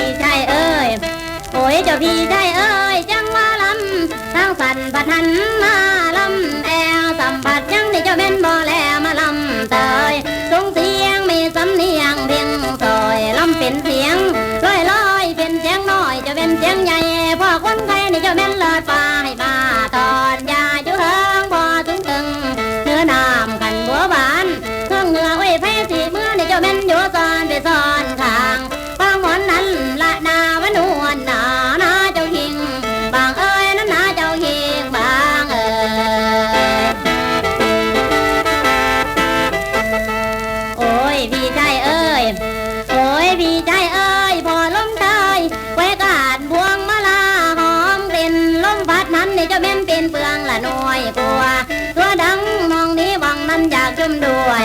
พี่ชายเอ้ย โอ้ยเจ้าพี่ชายเอ้ย จังว่าลำสร้างสรรค์ประทันมาลำ พี่ชายเอ้ย โอ้ยพี่ชายเอ้ยพอลมชายไว้กาดบวงมาลาหอมกลิ่นลมพัดนั้นในเจ้าแม่นเป็นเปลืองละน้อยกลัวตัวดังมองนี้วังนั้นอยากจุ่มด้วย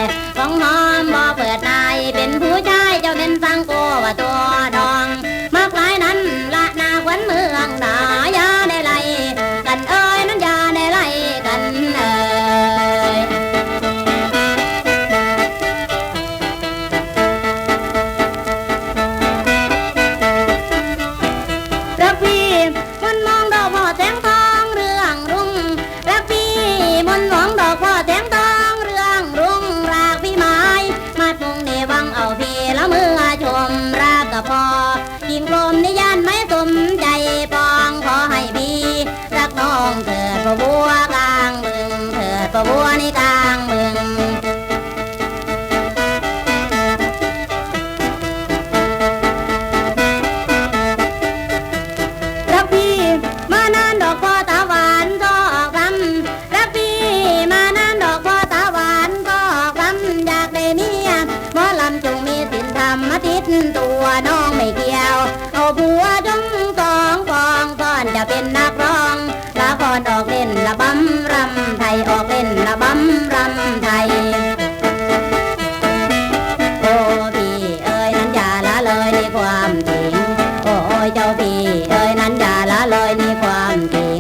เอ่ยนั้นอย่าละเลยมีความเก่ง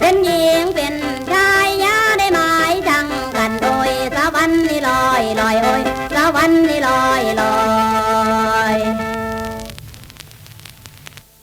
เป็นหญิงเป็นชายยาได้หมายจังกันโดยสวรรค์นี่ลอยลอยโอยสวรรค์นี่ลอยลอย